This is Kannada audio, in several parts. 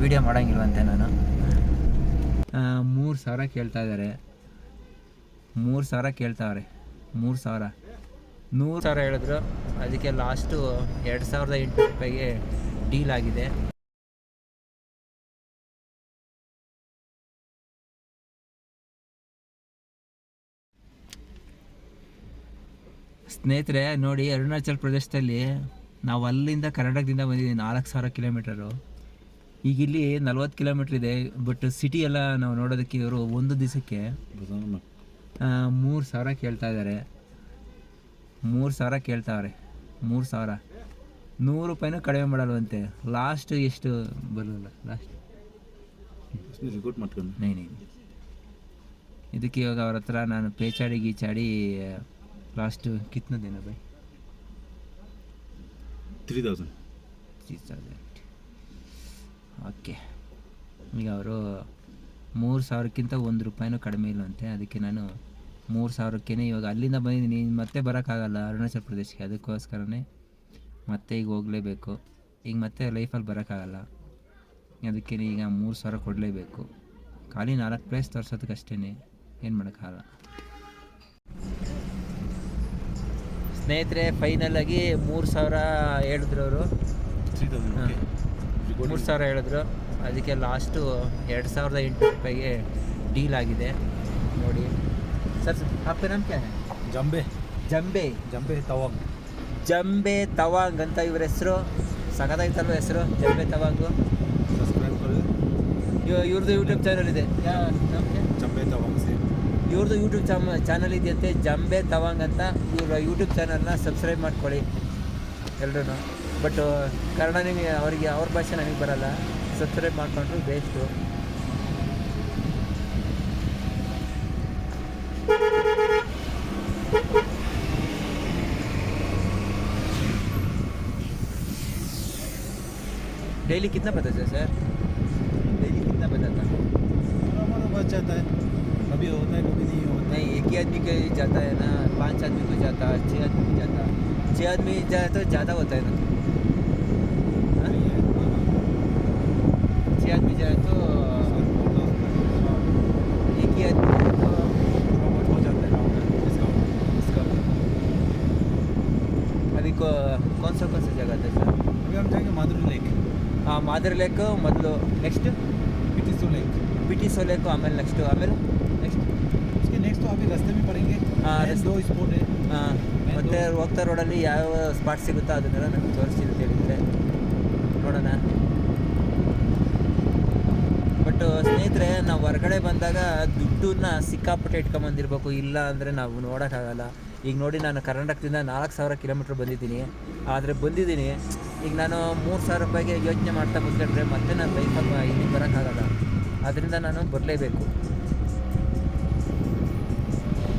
ವೀಡಿಯೋ ಮಾಡೋಂಗಿಲ್ವಂತೆ ನಾನು. ಮೂರು ಸಾವಿರ ಕೇಳ್ತಾ ಇದ್ದಾರೆ ಮೂರು ಸಾವಿರ ಕೇಳ್ತಾವ್ರೆ. ಮೂರು ಸಾವಿರ. ನೂರು ಸಾವಿರ ಹೇಳಿದ್ರು. ಅದಕ್ಕೆ ಲಾಸ್ಟು ಎರಡು ಸಾವಿರದ ಎಂಟು ರೂಪಾಯಿಗೆ ಡೀಲ್ ಆಗಿದೆ. ಸ್ನೇಹಿತರೆ ನೋಡಿ ಅರುಣಾಚಲ್ ಪ್ರದೇಶದಲ್ಲಿ ನಾವು ಅಲ್ಲಿಂದ ಕರ್ನಾಟಕದಿಂದ ಬಂದಿದ್ದೀವಿ ನಾಲ್ಕು ಸಾವಿರ ಕಿಲೋಮೀಟರು. ಈಗ ಇಲ್ಲಿ ನಲ್ವತ್ತು ಕಿಲೋಮೀಟರ್ ಇದೆ ಬಟ್ ಸಿಟಿ ಎಲ್ಲ ನಾವು ನೋಡೋದಕ್ಕೆ ಇವರು ಒಂದು ದಿವಸಕ್ಕೆ ಮೂರು ಸಾವಿರ ಕೇಳ್ತಾ ಇದ್ದಾರೆ. ಮೂರು ಸಾವಿರ ಕೇಳ್ತಾವ್ರೆ ಮೂರು ಸಾವಿರ. ನೂರು ರೂಪಾಯಿನೂ ಕಡಿಮೆ ಮಾಡಲ್ವಂತೆ. ಲಾಸ್ಟ್ ಎಷ್ಟು ಬರೋಲ್ಲ ಲಾಸ್ಟ್ ನೈ ನೈ ಇದಕ್ಕೆ ಇವಾಗ ಅವ್ರ ಹತ್ರ ನಾನು ಪೇಚಾಡಿ ಗೀಚಾಡಿ ಲಾಸ್ಟ್ ಕಿತ್ನದೇನ ಬೈ. Three thousand okay. ಈಗ ಅವರು ಮೂರು ಸಾವಿರಕ್ಕಿಂತ ಒಂದು ರೂಪಾಯಿನೂ ಕಡಿಮೆ ಇಲ್ಲವಂತೆ ಅದಕ್ಕೆ ನಾನು ಮೂರು ಸಾವಿರಕ್ಕೇ ಇವಾಗ ಅಲ್ಲಿಂದ ಬಂದಿದ್ದೀನಿ. ಮತ್ತೆ ಬರೋಕ್ಕಾಗಲ್ಲ ಅರುಣಾಚಲ ಪ್ರದೇಶಕ್ಕೆ. ಅದಕ್ಕೋಸ್ಕರನೇ ಮತ್ತೆ ಈಗ ಹೋಗಲೇಬೇಕು. ಈಗ ಮತ್ತೆ ಲೈಫಲ್ಲಿ ಬರೋಕ್ಕಾಗಲ್ಲ. ಅದಕ್ಕೆ ಈಗ ಮೂರು ಸಾವಿರ ಕೊಡಲೇಬೇಕು. ಖಾಲಿ ನಾಲ್ಕು ಪ್ಲೇಸ್ ತೋರ್ಸೋದಕ್ಕೆ ಅಷ್ಟೇ ಏನು ಮಾಡೋಕ್ಕಾಗಲ್ಲ. ಸ್ನೇಹಿತರೆ ಫೈನಲಾಗಿ ಮೂರು ಸಾವಿರ ಹೇಳಿದ್ರು ಅವರು. ಮೂರು ಸಾವಿರ ಹೇಳಿದ್ರು. ಅದಕ್ಕೆ ಲಾಸ್ಟು ಎರಡು ಸಾವಿರದ ಎಂಟು ರೂಪಾಯಿಗೆ ಡೀಲ್ ಆಗಿದೆ. ನೋಡಿ. ಸರ್ ಅಪ್ಪ ನಮಗೆ ಜಂಬೆ. ಜಂಬೆ. ಜಂಬೆ ತವಾಂಗ್. ಜಂಬೆ ತವಾಂಗ್ ಅಂತ ಇವ್ರ ಹೆಸರು. ಸಖತ್ತಾಗಿತ್ತಲ್ವ ಹೆಸರು? ಜಂಬೆ ತವಾಂಗು. ಇವ್ರದ್ದು ಯೂಟ್ಯೂಬ್ ಚಾನಲ್ ಇದೆ. ಜಂಬೆ ತವಾಂಗ್ ಇವ್ರದ್ದು ಯೂಟ್ಯೂಬ್ ಚಾಮ್ ಚಾನಲ್ ಇದೆಯಂತೆ. ಜಂಬೆ ತವಾಂಗ್ ಅಂತ ಇವ್ರ ಯೂಟ್ಯೂಬ್ ಚಾನಲ್ನ ಸಬ್ಸ್ಕ್ರೈಬ್ ಮಾಡ್ಕೊಳ್ಳಿ. ಎಲ್ಲರೂ ಬಟ್ ಕನ್ನಡ ನಿಮಗೆ ಅವರಿಗೆ ಅವ್ರ ಭಾಷೆ ನನಗೆ ಬರಲ್ಲ ಸಬ್ಸ್ಕ್ರೈಬ್ ಮಾಡ್ಕೊಂಡ್ರು ಬೇಸ್ಟು डेली कितना बताते हैं सर डेली कितना बताता हमारा बच जाता है कभी होता है कभी नहीं होता नहीं एक ही आदमी का ही जाता है ना पांच आदमी को जाता है छः आदमी को जाता है छः आदमी जाए तो ज़्यादा होता है ना कौन सा कौन सा जगह था सर अभी हम जाएंगे माधुरी लेक ಹಾಂ ಮಾದರ್ ಲೇಕ್ ಮೊದಲು next पिटिसो lake P T so lake ಆಮೇಲೆ ನೆಕ್ಸ್ಟು ಆಮೇಲೆ ನೆಕ್ಸ್ಟ್ उसके नेक्स्ट तो अभी रास्ते में पड़ेंगे हाँ, Main रास्ते- दो स्पॉट है ಹಾಂ ಮತ್ತೆ ಹೋಗ್ತಾ ರೋಡಲ್ಲಿ ಯಾವ ಸ್ಪಾಟ್ ಸಿಗುತ್ತೋ ಅದನ್ನೆಲ್ಲ ನಮಗೆ ತೋರಿಸಿ ಅಂತ ಹೇಳಿದರೆ ನೋಡೋಣ ಬಟ್ ಸ್ನೇಹಿತರೆ, ನಾವು ಹೊರಗಡೆ ಬಂದಾಗ ದುಡ್ಡನ್ನ ಸಿಕ್ಕಾಪಟ್ಟೆ ಇಟ್ಕೊಂಬಂದಿರ್ಬೇಕು. ಇಲ್ಲ ಅಂದರೆ ನಾವು ನೋಡೋಕ್ಕಾಗಲ್ಲ. ಈಗ ನೋಡಿ ನಾನು ಕರ್ನಾಟಕದಿಂದ ನಾಲ್ಕು ಸಾವಿರ ಕಿಲೋಮೀಟ್ರ್ ಬಂದಿದ್ದೀನಿ. ಆದರೆ ಬಂದಿದ್ದೀನಿ. ಈಗ ನಾನು ಮೂರು ಸಾವಿರ ರೂಪಾಯಿಗೆ ಯೋಚನೆ ಮಾಡ್ತಾ ಬಂದ್ಕೊಂಡ್ರೆ ಮತ್ತೆ ನಾನು ಲೈಫಲ್ಲಿ ಇಲ್ಲಿ ಬರೋಕ್ಕಾಗಲ್ಲ. ಅದರಿಂದ ನಾನು ಬರಲೇಬೇಕು.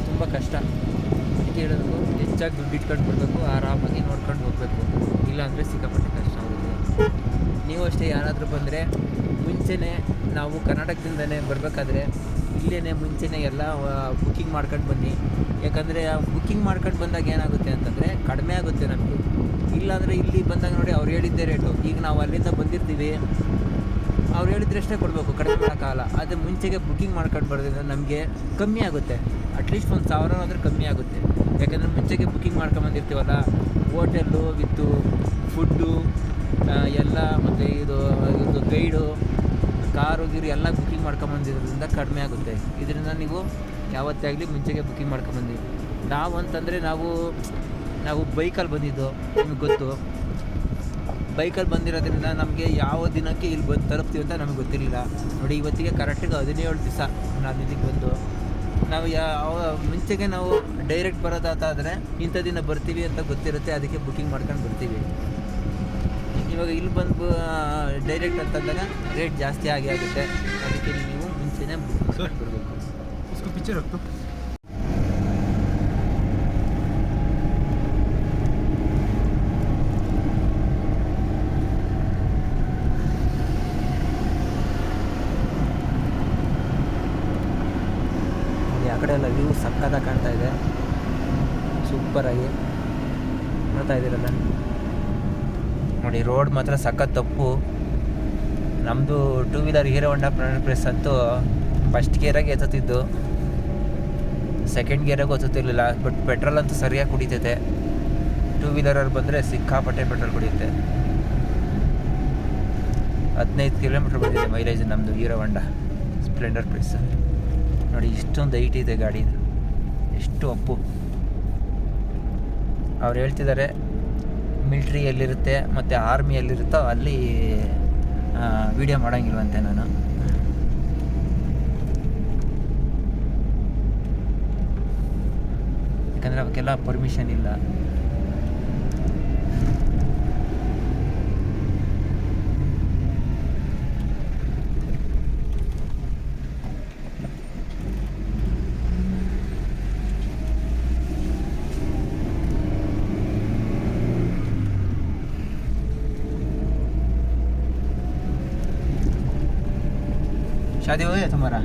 ತುಂಬ ಕಷ್ಟ. ಅದಕ್ಕೆ ಹೇಳೋದು ಹೆಚ್ಚಾಗಿ ದುಡ್ಡು ಇಟ್ಕೊಂಡು ಬರಬೇಕು, ಆರಾಮಾಗಿ ನೋಡ್ಕೊಂಡು ಹೋಗಬೇಕು. ಇಲ್ಲಾಂದರೆ ಸಿಕ್ಕಾಪಟ್ಟೆ ಕಷ್ಟ ಆಗುತ್ತೆ. ನೀವು ಅಷ್ಟೇ ಯಾರಾದರೂ ಬಂದರೆ ಮುಂಚೆನೇ ನಾವು ಕರ್ನಾಟಕದಿಂದನೇ ಬರಬೇಕಾದ್ರೆ ಇಲ್ಲೇ ಮುಂಚೆನೇ ಎಲ್ಲ ಬುಕ್ಕಿಂಗ್ ಮಾಡ್ಕೊಂಡು ಬನ್ನಿ. ಯಾಕಂದರೆ ಬುಕ್ಕಿಂಗ್ ಮಾಡ್ಕೊಂಡು ಬಂದಾಗ ಏನಾಗುತ್ತೆ ಅಂತಂದರೆ ಕಡಿಮೆ ಆಗುತ್ತೆ ನಮಗೆ. ಇಲ್ಲಾಂದರೆ ಇಲ್ಲಿ ಬಂದಾಗ ನೋಡಿ ಅವ್ರು ಹೇಳಿದ್ದೇ ರೇಟು ಈಗ ನಾವು ಅಲ್ಲಿಂದ ಬಂದಿರ್ತೀವಿ, ಅವ್ರು ಹೇಳಿದ್ರಷ್ಟೇ ಕೊಡಬೇಕು, ಕಡಿಮೆ ಮಾಡೋಕ್ಕಾಗಲ್ಲ ಆದರೆ ಮುಂಚೆಗೆ ಬುಕ್ಕಿಂಗ್ ಮಾಡ್ಕೊಂಡು ಬರೋದ್ರಿಂದ ನಮಗೆ ಕಮ್ಮಿ ಆಗುತ್ತೆ. ಅಟ್ಲೀಸ್ಟ್ ಒಂದು ಸಾವಿರ ಆದರೂ ಕಮ್ಮಿ ಆಗುತ್ತೆ. ಯಾಕಂದರೆ ಮುಂಚೆಗೆ ಬುಕ್ಕಿಂಗ್ ಮಾಡ್ಕೊಂಬಂದಿರ್ತೀವಲ್ಲ ಹೋಟೆಲ್ಲು ವಿತ್ತು ಫುಡ್ಡು ಎಲ್ಲ ಮತ್ತು ಇದು ಇದು ಗೈಡು, ಕಾರು, ಗೀರು ಎಲ್ಲ ಬುಕ್ಕಿಂಗ್ ಮಾಡ್ಕೊಂಬಂದಿರೋದ್ರಿಂದ ಕಡಿಮೆ ಆಗುತ್ತೆ. ಇದರಿಂದ ನೀವು ಯಾವತ್ತೇ ಆಗಲಿ ಮುಂಚೆಗೆ ಬುಕ್ಕಿಂಗ್ ಮಾಡ್ಕೊಂಬಂದಿ ನಾವು ಅಂತಂದರೆ ನಾವು ನಾವು ಬೈಕಲ್ಲಿ ಬಂದಿದ್ದು, ನಿಮಗೆ ಗೊತ್ತು. ಬೈಕಲ್ಲಿ ಬಂದಿರೋದ್ರಿಂದ ನಮಗೆ ಯಾವ ದಿನಕ್ಕೆ ಇಲ್ಲಿ ಬಂದು ತಲುಪ್ತೀವಿ ಅಂತ ನಮಗೆ ಗೊತ್ತಿರಲಿಲ್ಲ. ನೋಡಿ, ಇವತ್ತಿಗೆ ಕರೆಕ್ಟಾಗಿ ಹದಿನೇಳು ದಿವಸ ನಾನು ಇಲ್ಲಿಗೆ ಬಂದು. ನಾವು ಯಾವ ಮುಂಚೆಗೆ ನಾವು ಡೈರೆಕ್ಟ್ ಬರೋದಾತಾದರೆ ಇಂಥ ದಿನ ಬರ್ತೀವಿ ಅಂತ ಗೊತ್ತಿರುತ್ತೆ, ಅದಕ್ಕೆ ಬುಕ್ಕಿಂಗ್ ಮಾಡ್ಕೊಂಡು ಬರ್ತೀವಿ. ಇವಾಗ ಇಲ್ಲಿ ಬಂದು ಡೈರೆಕ್ಟ್ ಅಂತಂದಾಗ ರೇಟ್ ಜಾಸ್ತಿ ಆಗಿ ಆಗುತ್ತೆ. ಅದಕ್ಕೆ ನೀವು ಮುಂಚೆನೇ ಬುಕ್ ಮಾಡಿಬಿಡ್ಬೇಕು. ಪಿಕ್ಚರ್ ಹೋಗ್ತು ಮಾತ್ರ ಸಖತ್ ತಪ್ಪು. ನಮ್ಮದು ಟೂ ವೀಲರ್ ಹೀರೋ ಹೊಂಡಾ ಪ್ರೆಸ್ ಅಂತೂ ಫಸ್ಟ್ ಗೇರಾಗೆ ಎತ್ತುತ್ತಿದ್ದು. ಸೆಕೆಂಡ್ ಗೇರಾಗೂ ಒತ್ತುತ್ತಿರಲಿಲ್ಲ ಬಟ್ ಪೆಟ್ರೋಲ್ ಅಂತೂ ಸರಿಯಾಗಿ ಕುಡಿತೈತೆ. ಟೂ ವೀಲರಲ್ಲಿ ಬಂದರೆ ಸಿಕ್ಕಾಪಟ್ಟೆ ಪೆಟ್ರೋಲ್ ಕುಡಿಯುತ್ತೆ. ಹದಿನೈದು ಕಿಲೋಮೀಟ್ರ್ ಬಂದಿದೆ ಮೈಲೇಜ್ ನಮ್ಮದು ಹೀರೋ ಹೊಂಡ ಸ್ಪ್ಲೆಂಡರ್ ಪ್ರೆಸ್ ನೋಡಿ, ಇಷ್ಟೊಂದು ಐಟ್ ಇದೆ ಗಾಡಿದು. ಎಷ್ಟು ಅಪ್ಪು. ಅವ್ರು ಹೇಳ್ತಿದ್ದಾರೆ ಮಿಲ್ಟ್ರಿ ಎಲ್ಲಿರುತ್ತೆ ಮತ್ತು ಆರ್ಮಿ ಎಲ್ಲಿರುತ್ತೋ ಅಲ್ಲಿ ವಿಡಿಯೋ ಮಾಡೋಂಗಿಲ್ವಂತೆ ನಾನು. ಯಾಕಂದರೆ ಅವಕ್ಕೆಲ್ಲ ಪರ್ಮಿಷನ್ ಇಲ್ಲ. शादी हो गया तुम्हारा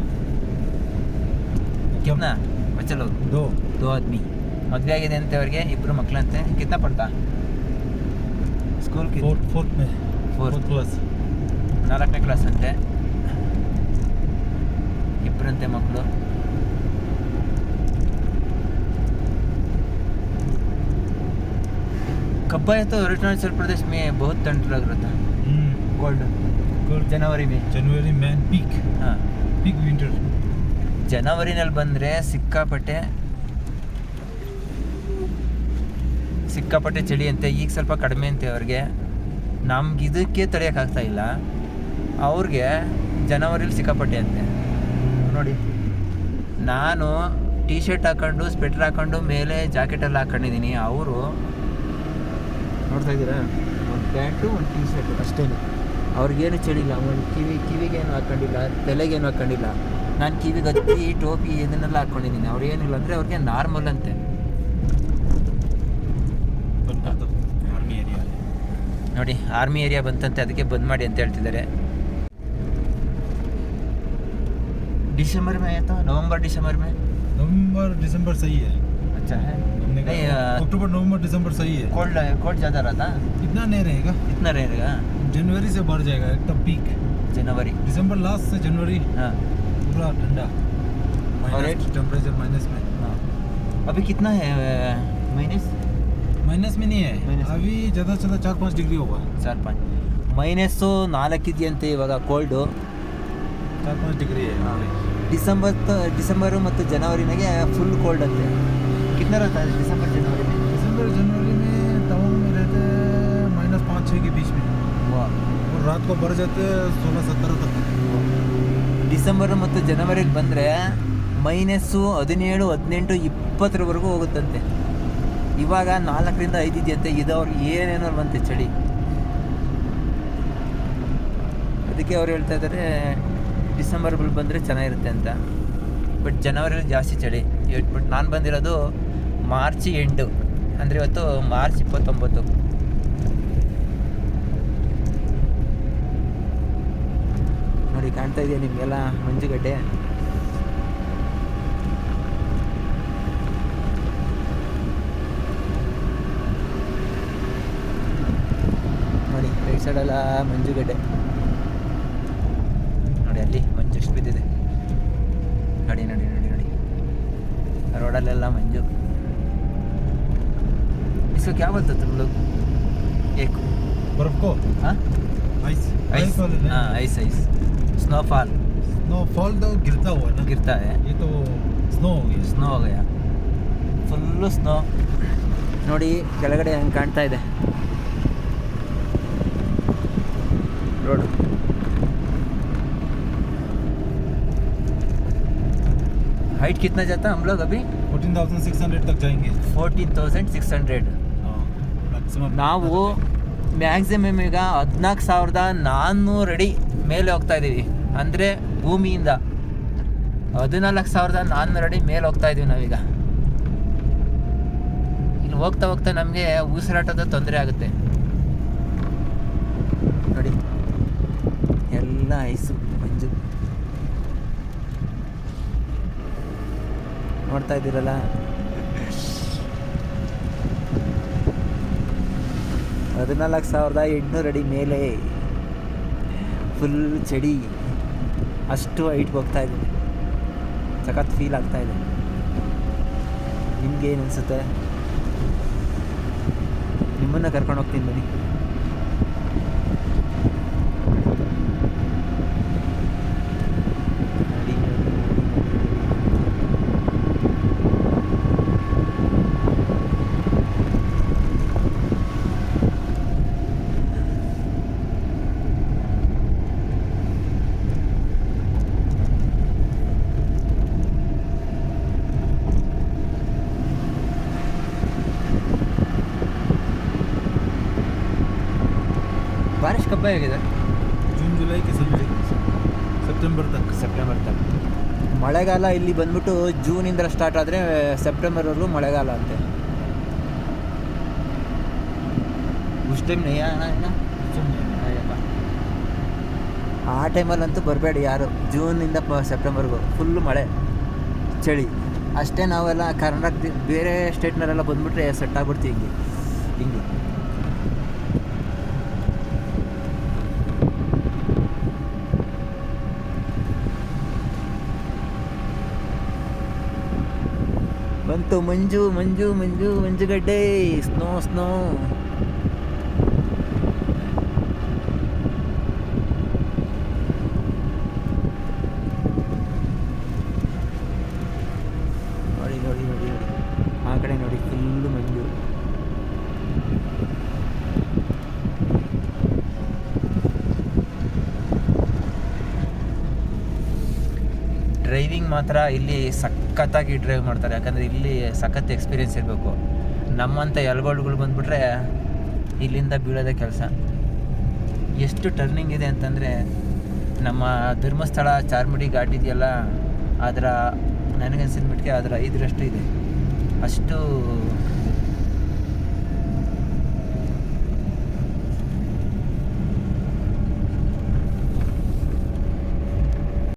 कितना बच्चे लोग दो दो आदमी ಮದುವೆ ಆಗಿದೆ ಅಂತೆ ಅವ್ರಿಗೆ ಇಬ್ಬರು ಮಕ್ಕಳಂತೆ ಕಿತ್ನ ಪಡ್ತಾ ಸ್ಕೂಲ್ फोर्थ फोर्थ में Fourth. फोर्थ क्लास ನಾಲ್ಕನೇ ಕ್ಲಾಸ್ ಅಂತೆ ಇಬ್ಬರಂತೆ ಮಕ್ಕಳು कब्बा है तो अरुणाचल प्रदेश में बहुत ठंड लग रहा था कोल्ड कोल्ड जनवरी में जनवरी में पीक ಬಿಗ್ ವಿಂಟರ್ ಜನವರಿನಲ್ಲಿ ಬಂದರೆ ಸಿಕ್ಕಾಪಟ್ಟೆ ಸಿಕ್ಕಾಪಟ್ಟೆ ಚಳಿ ಅಂತೆ ಈಗ ಸ್ವಲ್ಪ ಕಡಿಮೆ ಅಂತೆ ಅವ್ರಿಗೆ. ನಮ್ಗಿದಕ್ಕೆ ತಡೆಯೋಕ್ಕಾಗ್ತಾ ಇಲ್ಲ. ಅವ್ರಿಗೆ ಜನವರಿಲಿ ಸಿಕ್ಕಾಪಟ್ಟೆ ಅಂತೆ. ನೋಡಿ ನಾನು ಟಿ ಶರ್ಟ್ ಹಾಕೊಂಡು ಸ್ವೆಟ್ರ್ ಹಾಕೊಂಡು ಮೇಲೆ ಜಾಕೆಟೆಲ್ಲ ಹಾಕೊಂಡಿದ್ದೀನಿ. ಅವರು ನೋಡ್ತಾ ಇದ್ದೀರಾ? ಒಂದು ಪ್ಯಾಂಟು ಒಂದು ಟಿ ಶರ್ಟ್ ಅಷ್ಟೇ ಅವ್ರಿಗೇನು ಚಳಿಲ್ಲ ಒಂದು ಕಿವಿ ಕಿವಿಗೇನು ಹಾಕೊಂಡಿಲ್ಲ ತಲೆಗೇನು ಹಾಕೊಂಡಿಲ್ಲ ನಾನು ಕಿವಿಗೆ ಹತ್ತಿ ಟೋಪಿ ಇದನ್ನೆಲ್ಲ ಹಾಕ್ಕೊಂಡಿದ್ದೀನಿ ಅವ್ರು ಏನಿಲ್ಲ ಅಂದರೆ ಅವ್ರಿಗೆ ನಾರ್ಮಲ್ ಅಂತೆ आर्मी एरिया ನೋಡಿ ಆರ್ಮಿ ಏರಿಯಾ ಬಂತಂತೆ ಅದಕ್ಕೆ ಬಂದ್ ಮಾಡಿ ಅಂತ ಹೇಳ್ತಿದ್ದಾರೆ ಡಿಸೆಂಬರ್ ಮೇ ಆಯ್ತಾ ನವಂಬರ್ ಡಿಸೆಂಬರ್ ಮೇ नवंबर दिसंबर सही है अच्छा है हमने नहीं कहा अक्टूबर नवंबर दिसंबर सही है कोल्ड कोल्ड ज़्यादा रहा था इतना नहीं रहेगा कितना रहेगा जनवरी से बढ़ जाएगा एक तो पीक जनवरी। दिसंबर लास्ट से जनवरी हाँ। पूरा ठंडा। टेम्परेचर माइनस में। हाँ। अभी कितना है माइनस माइनस में नहीं है। अभी ज़्यादा ज़्यादा चार ಮೈನಸ್ ಮಿನಿ ಅವಿ ಜದ ಚದ ಚಾರ್ ಪಾಂಚ್ ಡಿಗ್ರಿ ಹೋಗ इवग ಪಾಂಚ್ चार पाँच डिग्री तो है हाँ। डिसंबर तो डिसंबर मत जनवरी में ಫುಲ್ ಕೋಲ್ಡ್ ಅಂತೆ. कितना रहता है दिसंबर जनवरी में? दिसंबर जनवरी में टाउन में रहते हैं माइनस पाँच छः के बीच में। और रात को बढ़ जाते हैं सोलह सत्रह तक ಡಿಸೆಂಬರ್ ಮತ್ತು ಜನವರಿಗೆ ಬಂದರೆ ಮೈನಸ್ಸು ಹದಿನೇಳು ಹದಿನೆಂಟು ಇಪ್ಪತ್ತರವರೆಗೂ ಹೋಗುತ್ತಂತೆ ಇವಾಗ ನಾಲ್ಕರಿಂದ ಐದು ಇದೆಯಂತೆ ಇದು ಅವ್ರಿಗೆ ಏನೇನೋ ಬಂತೆ ಚಳಿ ಅದಕ್ಕೆ ಅವ್ರು ಹೇಳ್ತಾ ಇದ್ದಾರೆ ಡಿಸೆಂಬರ್ ಬಂದರೆ ಚೆನ್ನಾಗಿರುತ್ತೆ ಅಂತ ಬಟ್ ಜನವರಿಲಿ ಜಾಸ್ತಿ ಚಳಿ ಬಟ್ ನಾನು ಬಂದಿರೋದು ಮಾರ್ಚ್ ಎಂಟು ಅಂದರೆ ಇವತ್ತು ಮಾರ್ಚ್ ಇಪ್ಪತ್ತೊಂಬತ್ತು ಕಾಣ್ತಾ ಇದೆಯಾ ನಿಮಗೆಲ್ಲ ಮಂಜುಗಡ್ಡೆ ನೋಡಿ ರೈಟ್ ಸೈಡೆಲ್ಲ ಮಂಜುಗಡ್ಡೆ ನೋಡಿ ಅಲ್ಲಿ ಮಂಜು ಎಷ್ಟು ಬಿದ್ದಿದೆ ನೋಡಿ ನೋಡಿ ನೋಡಿ ನೋಡಿ ರೋಡಲ್ಲೆಲ್ಲ ಮಂಜು इसको क्या बोलते तुम लोग एक बर्फ को हाँ आइस आइस हाँ आइस आइस स्नोफॉल स्नोफॉल तो गिरता हुआ ना गिरता है ये तो स्नो हो गया ಸ್ನೋ ಹೋಗಯ ಫುಲ್ಲು ಸ್ನೋ ನೋಡಿ ಕೆಳಗಡೆ ಹೆಂಗೆ ಕಾಣ್ತಾ ಇದೆ ರೋಡ್ हाइट कितना जाता हम लोग अभी फोर्टीन थाउजेंड सिक्स हंड्रेड तक जाएंगे fourteen thousand six hundred maximum ನಾವು ಮ್ಯಾಕ್ಸಿಮಮ್ ಈಗ ಹದಿನಾಲ್ಕು ಸಾವಿರದ ನಾನ್ನೂರು ಅಡಿ ಮೇಲೆ ಹೋಗ್ತಾ ಇದ್ದೀವಿ ಅಂದರೆ ಭೂಮಿಯಿಂದ ಹದಿನಾಲ್ಕು ಸಾವಿರದ ನಾನ್ನೂರು ಅಡಿ ಮೇಲೆ ಹೋಗ್ತಾ ಇದ್ದೀವಿ ನಾವೀಗ. ಇಲ್ಲಿ ಹೋಗ್ತಾ ಹೋಗ್ತಾ ನಮಗೆ ಉಸಿರಾಟದ ತೊಂದರೆ ಆಗುತ್ತೆ. ನೋಡಿ. ಎಲ್ಲ ಐಸು, ಮಂಜು. ನೋಡ್ತಾ ಇದ್ದೀರಲ್ಲ? ಹದಿನಾಲ್ಕು ಸಾವಿರದ ಎಂಟುನೂರು ಅಡಿ ಮೇಲೆ ಫುಲ್ ಚಳಿ. ಅಷ್ಟು ಹೈಟ್ಗೆ ಹೋಗ್ತಾ ಇದೆ. ಸಖತ್ ಫೀಲ್ ಆಗ್ತಾ ಇದೆ. ನಿಮ್ಗೆ ಏನು ಅನಿಸುತ್ತೆ? ನಿಮ್ಮನ್ನು ಕರ್ಕೊಂಡು ಹೋಗ್ತೀನಿ ಬನ್ನಿ ನಡಿ, ನಡಿ, ನಡಿ. ಕಬ್ಬ ಆಗಿದೆ. ಜೂನ್ ಜುಲೈ ಕಿಸಲ್ರಿ ಸೆಪ್ಟೆಂಬರ್ ತನಕ. ಸೆಪ್ಟೆಂಬರ್ ತನಕ. ಮಳೆಗಾಲ ಇಲ್ಲಿ ಬಂದ್ಬಿಟ್ಟು ಜೂನಿಂದ ಸ್ಟಾರ್ಟ್ ಆದರೆ ಸೆಪ್ಟೆಂಬರ್ವರೆಗೂ ಮಳೆಗಾಲ ಅಂತೆ. ಉಸ್ ಟೈಮ್ ಆ ಟೈಮಲ್ಲಂತೂ ಬರಬೇಡಿ ಯಾರು. ಜೂನಿಂದ ಪ ಸೆಪ್ಟೆಂಬರ್ಗೂ ಫುಲ್ಲು ಮಳೆ. ಚಳಿ. ಅಷ್ಟೇ ನಾವೆಲ್ಲ ಕರ್ನಾಟಕ ಬೇರೆ ಸ್ಟೇಟ್ನಲ್ಲೆಲ್ಲ ಬಂದುಬಿಟ್ರೆ ಸೆಟ್ ಆಗ್ಬಿಡ್ತೀವಿ ಹಿಂಗೆ. ಹಿಂಗೆ. ಬಂತು ಮಂಜು ಮಂಜು ಮಂಜು, ಮಂಜುಗಡ್ಡೆ. ಸ್ನೋ ಸ್ನೋ ನೋಡಿ ನೋಡಿ ನೋಡಿ ನೋಡಿ. ಆ ಕಡೆ ನೋಡಿ ಫುಲ್ಲು ಮಂಜು. ಡ್ರೈವಿಂಗ್ ಮಾತ್ರ ಇಲ್ಲಿ ಸಖತ್ತಾಗಿ ಡ್ರೈವ್ ಮಾಡ್ತಾರೆ. ಯಾಕಂದರೆ ಇಲ್ಲಿ ಸಖತ್ ಎಕ್ಸ್ಪೀರಿಯೆನ್ಸ್ ಇರಬೇಕು. ನಮ್ಮಂಥ ಎಲ್ಗೋಳ್ಗಳು ಬಂದುಬಿಟ್ರೆ ಇಲ್ಲಿಂದ ಬೀಳೋದೇ ಕೆಲಸ. ಎಷ್ಟು ಟರ್ನಿಂಗ್ ಇದೆ ಅಂತಂದರೆ, ನಮ್ಮ ಧರ್ಮಸ್ಥಳ, ಚಾರ್ಮುಡಿ ಘಾಟ್ ಇದೆಯಲ್ಲ, ಅದರ ನನಗನ್ಸಿದ ಮಟ್ಟಿಗೆ ಅದರ ಐದರಷ್ಟು ಇದೆ. ಅಷ್ಟು